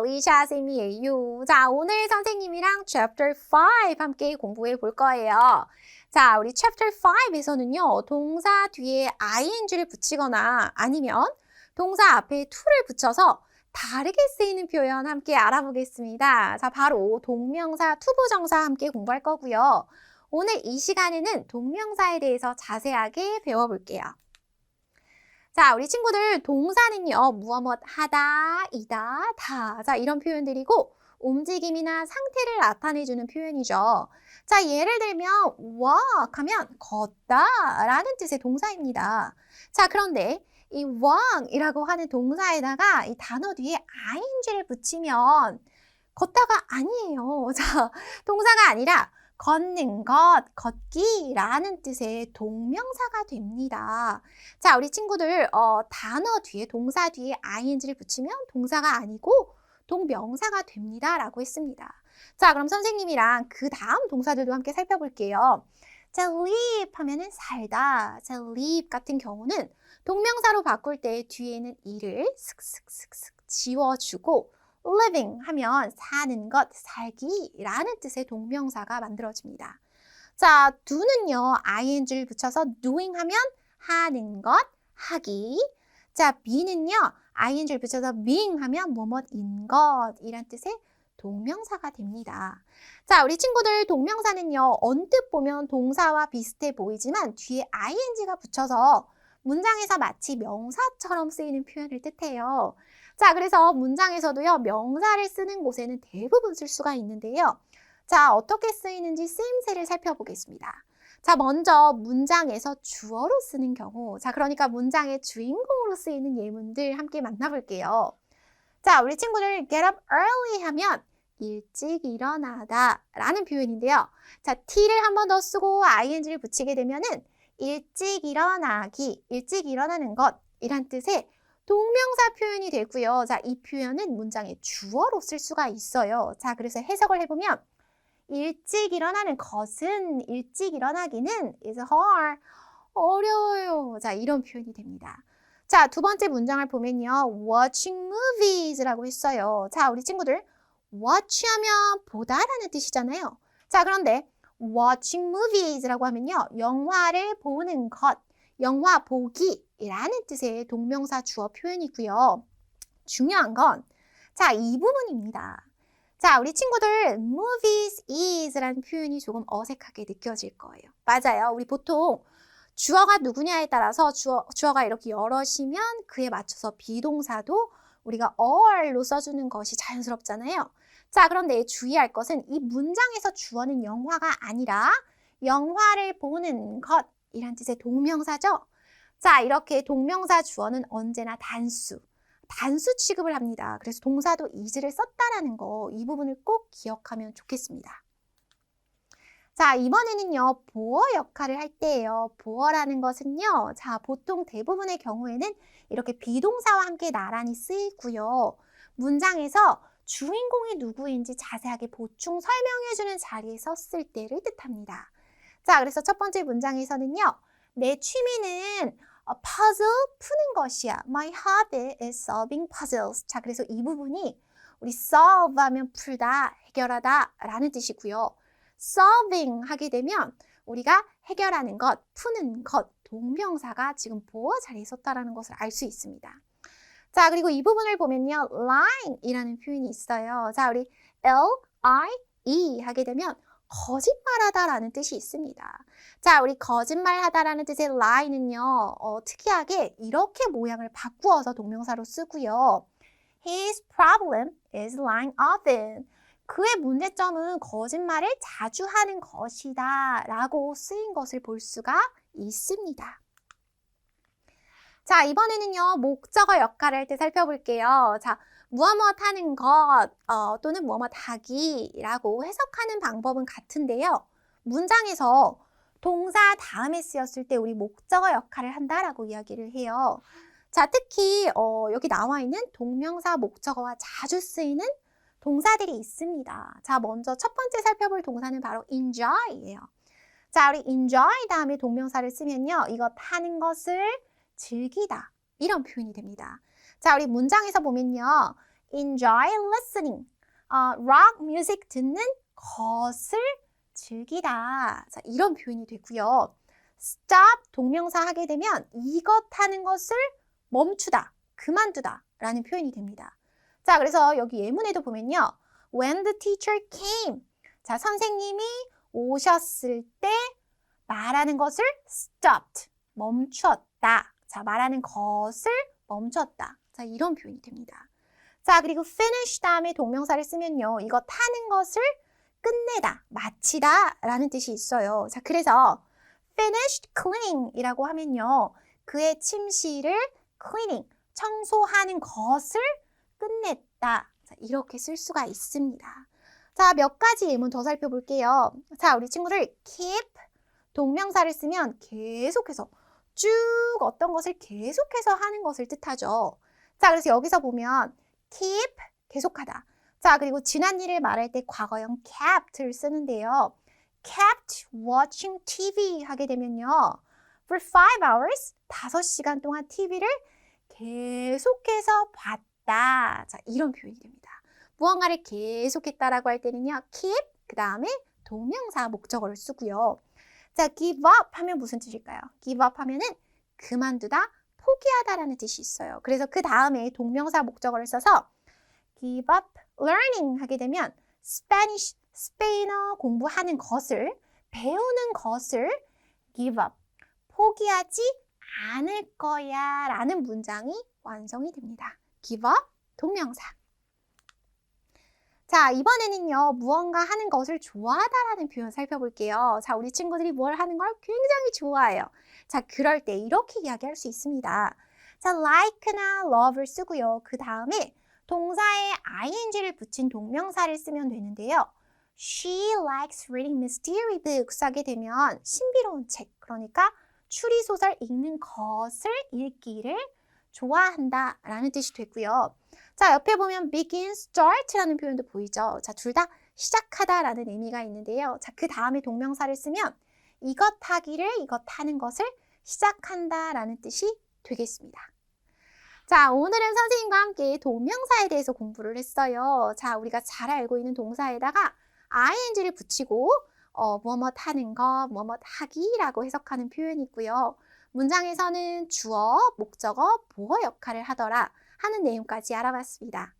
리샤 쌤이에요. 자, 오늘 선생님이랑 Chapter 5 함께 공부해 볼 거예요. 자, 우리 Chapter 5에서는요, 동사 뒤에 ing를 붙이거나 아니면 동사 앞에 to를 붙여서 다르게 쓰이는 표현 함께 알아보겠습니다. 자, 바로 동명사 투부정사 함께 공부할 거고요. 오늘 이 시간에는 동명사에 대해서 자세하게 배워볼게요. 자, 우리 친구들 동사는요, 무엇 하다, 이다, 다. 자, 이런 표현들이고 움직임이나 상태를 나타내주는 표현이죠. 자, 예를 들면 walk 하면 걷다 라는 뜻의 동사입니다. 자, 그런데 이 walk이라고 하는 동사에다가 이 단어 뒤에 ing를 붙이면 걷다가 아니에요. 자, 동사가 아니라 걷는 것, 걷기라는 뜻의 동명사가 됩니다. 자, 우리 친구들 어, 단어 뒤에 동사 뒤에 ing를 붙이면 동사가 아니고 동명사가 됩니다라고 했습니다. 자, 그럼 선생님이랑 그 다음 동사들도 함께 살펴볼게요. 자, live 하면은 살다. 자, live 같은 경우는 동명사로 바꿀 때 뒤에는 이를 슥슥슥슥 지워주고 living 하면 사는 것, 살기라는 뜻의 동명사가 만들어집니다. 자, do는요, ing를 붙여서 doing 하면 하는 것, 하기. 자, be는요, ing를 붙여서 being 하면 뭐뭐인 것이란 뜻의 동명사가 됩니다. 자, 우리 친구들 동명사는요, 언뜻 보면 동사와 비슷해 보이지만 뒤에 ing가 붙여서 문장에서 마치 명사처럼 쓰이는 표현을 뜻해요. 자, 그래서 문장에서도요, 명사를 쓰는 곳에는 대부분 쓸 수가 있는데요. 자, 어떻게 쓰이는지 쓰임새를 살펴보겠습니다. 자, 먼저 문장에서 주어로 쓰는 경우. 자, 그러니까 문장의 주인공으로 쓰이는 예문들 함께 만나볼게요. 자, 우리 친구들 get up early 하면 일찍 일어나다 라는 표현인데요. 자, t를 한 번 더 쓰고 ing를 붙이게 되면은 일찍 일어나기, 일찍 일어나는 것 이란 뜻의 동명사 표현이 되고요. 자, 이 표현은 문장의 주어로 쓸 수가 있어요. 자, 그래서 해석을 해보면 일찍 일어나는 것은 일찍 일어나기는 is hard. 어려워요. 자, 이런 표현이 됩니다. 자, 두 번째 문장을 보면요. watching movies라고 했어요. 자, 우리 친구들 watch 하면 보다라는 뜻이잖아요. 자, 그런데 watching movies라고 하면요. 영화를 보는 것, 영화 보기 라는 뜻의 동명사 주어 표현이고요. 중요한 건 자, 이 부분입니다. 자, 우리 친구들 movies is라는 표현이 조금 어색하게 느껴질 거예요. 맞아요. 우리 보통 주어가 누구냐에 따라서 주어, 주어가 이렇게 여럿이면 그에 맞춰서 비동사도 우리가 all로 써주는 것이 자연스럽잖아요. 자, 그런데 주의할 것은 이 문장에서 주어는 영화가 아니라 영화를 보는 것이란 뜻의 동명사죠. 자, 이렇게 동명사 주어는 언제나 단수, 단수 취급을 합니다. 그래서 동사도 is를 썼다라는 거, 이 부분을 꼭 기억하면 좋겠습니다. 자, 이번에는요, 보어 역할을 할 때예요. 보어라는 것은요, 자, 보통 대부분의 경우에는 이렇게 비동사와 함께 나란히 쓰이고요. 문장에서 주인공이 누구인지 자세하게 보충 설명해주는 자리에 섰을 때를 뜻합니다. 자, 그래서 첫 번째 문장에서는요. 내 취미는 퍼즐 푸는 것이야. My hobby is solving puzzles. 자, 그래서 이 부분이 우리 solve 하면 풀다, 해결하다 라는 뜻이고요. solving 하게 되면 우리가 해결하는 것, 푸는 것, 동명사가 지금 보어 자리에 섰다라는 것을 알 수 있습니다. 자, 그리고 이 부분을 보면요. lying이라는 표현이 있어요. 자, 우리 L-I-E 하게 되면 거짓말하다라는 뜻이 있습니다. 자, 우리 거짓말하다라는 뜻의 lie는요, 어, 특이하게 이렇게 모양을 바꾸어서 동명사로 쓰고요. His problem is lying often. 그의 문제점은 거짓말을 자주 하는 것이다 라고 쓰인 것을 볼 수가 있습니다. 자, 이번에는요, 목적어 역할을 할 때 살펴볼게요. 자, 무엇 무엇 하는 것 어, 또는 무엇 무엇 하기라고 해석하는 방법은 같은데요. 문장에서 동사 다음에 쓰였을 때 우리 목적어 역할을 한다라고 이야기를 해요. 자, 특히 어, 여기 나와 있는 동명사 목적어와 자주 쓰이는 동사들이 있습니다. 자, 먼저 첫 번째 살펴볼 동사는 바로 enjoy예요. 자, 우리 enjoy 다음에 동명사를 쓰면요. 이것 하는 것을 즐기다. 이런 표현이 됩니다. 자, 우리 문장에서 보면요. enjoy listening. 어, rock music 듣는 것을 즐기다. 자, 이런 표현이 되고요. stop 동명사 하게 되면 이것 하는 것을 멈추다, 그만두다 라는 표현이 됩니다. 자, 그래서 여기 예문에도 보면요. When the teacher came. 자, 선생님이 오셨을 때 말하는 것을 stopped. 멈췄다. 자, 말하는 것을 멈췄다. 자, 이런 표현이 됩니다. 자, 그리고 finish 다음에 동명사를 쓰면요. 이것 하는 것을 끝내다, 마치다 라는 뜻이 있어요. 자, 그래서 finished cleaning 이라고 하면요. 그의 침실을 cleaning, 청소하는 것을 끝냈다. 자, 이렇게 쓸 수가 있습니다. 자, 몇 가지 예문 더 살펴볼게요. 자, 우리 친구들 keep 동명사를 쓰면 계속해서 쭉 어떤 것을 계속해서 하는 것을 뜻하죠. 자, 그래서 여기서 보면 keep 계속하다. 자, 그리고 지난 일을 말할 때 과거형 kept를 쓰는데요. kept watching TV 하게 되면요. for five hours, 5시간 동안 TV를 계속해서 봤다. 자, 이런 표현이 됩니다. 무언가를 계속했다라고 할 때는요. keep, 그 다음에 동명사 목적어를 쓰고요. 자, give up 하면 무슨 뜻일까요? give up 하면은 그만두다, 포기하다라는 뜻이 있어요. 그래서 그 다음에 동명사 목적어를 써서 give up learning 하게 되면 Spanish, 스페인어 공부하는 것을, 배우는 것을 give up, 포기하지 않을 거야 라는 문장이 완성이 됩니다. give up, 동명사. 자, 이번에는요, 무언가 하는 것을 좋아하다라는 표현 살펴볼게요. 자, 우리 친구들이 뭘 하는 걸 굉장히 좋아해요. 자, 그럴 때 이렇게 이야기할 수 있습니다. 자, like나 love를 쓰고요. 그 다음에 동사에 ing를 붙인 동명사를 쓰면 되는데요. She likes reading mystery books 하게 되면 신비로운 책, 그러니까 추리소설 읽는 것을 읽기를 좋아한다 라는 뜻이 되고요. 자, 옆에 보면 begin, start라는 표현도 보이죠. 자, 둘 다 시작하다 라는 의미가 있는데요. 자, 그 다음에 동명사를 쓰면 이것 하기를, 이것 하는 것을 시작한다 라는 뜻이 되겠습니다. 자, 오늘은 선생님과 함께 동명사에 대해서 공부를 했어요. 자, 우리가 잘 알고 있는 동사에다가 ing를 붙이고 어, 뭐뭐 하는 거, 뭐뭐 하기라고 해석하는 표현이 있고요. 문장에서는 주어, 목적어, 보어 역할을 하더라 하는 내용까지 알아봤습니다.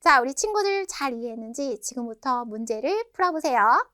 자, 우리 친구들 잘 이해했는지 지금부터 문제를 풀어보세요.